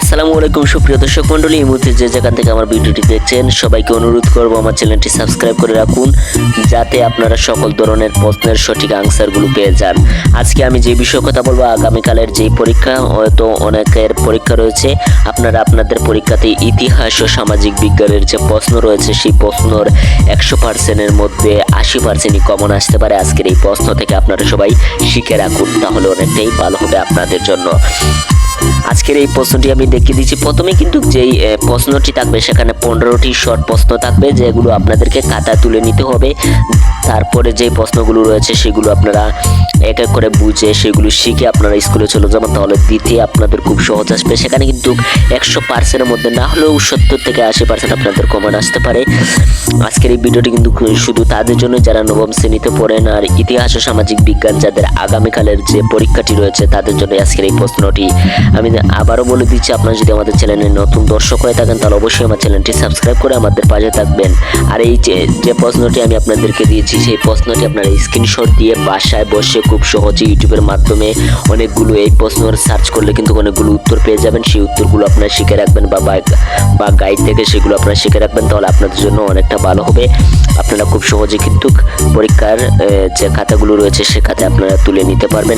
আসসালামু আলাইকুম, সুপ্রিয় দর্শক মন্ডলী এই মুহূর্তে যে যেখান থেকে আমার ভিডিওটি দেখছেন, সবাইকে অনুরোধ করব আমার চ্যানেলটি সাবস্ক্রাইব করে রাখুন, যাতে আপনারা সকল ধরনের প্রশ্নের সঠিক আনসারগুলো পেয়ে যান। আজকে আমি যে বিষয়ে কথা বলব, আগামীকালের যে পরীক্ষা, হয়তো অনেকের পরীক্ষা রয়েছে। আপনারা আপনাদের পরীক্ষাতে ইতিহাস ও সামাজিক বিজ্ঞানের যে প্রশ্ন রয়েছে, সেই প্রশ্নর একশো পার্সেন্টের মধ্যে আশি পার্সেন্টই কমন আসতে পারে। আজকের এই প্রশ্ন থেকে আপনারা সবাই শিখে রাখুন, তাহলে অনেকটাই ভালো হবে আপনাদের জন্য। আজকের এই প্রশ্নটি আমি দেখিয়ে দিচ্ছি প্রথমে কিন্তু যেই প্রশ্নটি থাকবে, সেখানে পনেরোটি শর্ট প্রশ্ন থাকবে, যেগুলো আপনাদেরকে খাতায় তুলে নিতে হবে। তারপরে যে প্রশ্নগুলো রয়েছে, সেগুলো আপনারা এক এক করে বুঝে, সেগুলো শিখে আপনারা স্কুলে চলে যাবেন। তাহলে দিতে আপনাদের খুব সহজ আসবে। সেখানে কিন্তু একশো পার্সেন্টের মধ্যে না হলেও সত্তর থেকে আশি পার্সেন্ট আপনাদের কমন আসতে পারে। আজকের এই ভিডিওটি কিন্তু শুধু তাদের জন্য, যারা নবম শ্রেণীতে পড়েন আর ইতিহাস ও সামাজিক বিজ্ঞান যাদের আগামীকালের যে পরীক্ষাটি রয়েছে, তাদের জন্য আজকের এই প্রশ্নটি আমি আবারও বলে দিচ্ছি, আপনারা যদি আমাদের চ্যানেলে নতুন দর্শক হয়ে থাকেন, তাহলে অবশ্যই আমার চ্যানেলটি সাবস্ক্রাইব করে আমাদের পাশে থাকবেন। আর এই যে প্রশ্নটি আমি আপনাদেরকে দিয়েছি, সেই প্রশ্নটি আপনারা স্ক্রিনশট দিয়ে বাসায় বসে খুব সহজে ইউটিউবের মাধ্যমে অনেকগুলো এই প্রশ্নের সার্চ করলে কিন্তু অনেকগুলো উত্তর পেয়ে যাবেন। সেই উত্তরগুলো আপনারা শিখে রাখবেন বা বা- বা গাইড থেকে সেগুলো আপনারা শিখে রাখবেন, তাহলে আপনাদের জন্য অনেকটা ভালো হবে। আপনারা খুব সহজে কিন্তু পরীক্ষার যে খাতাগুলো রয়েছে, সে খাতে আপনারা তুলে নিতে পারবেন।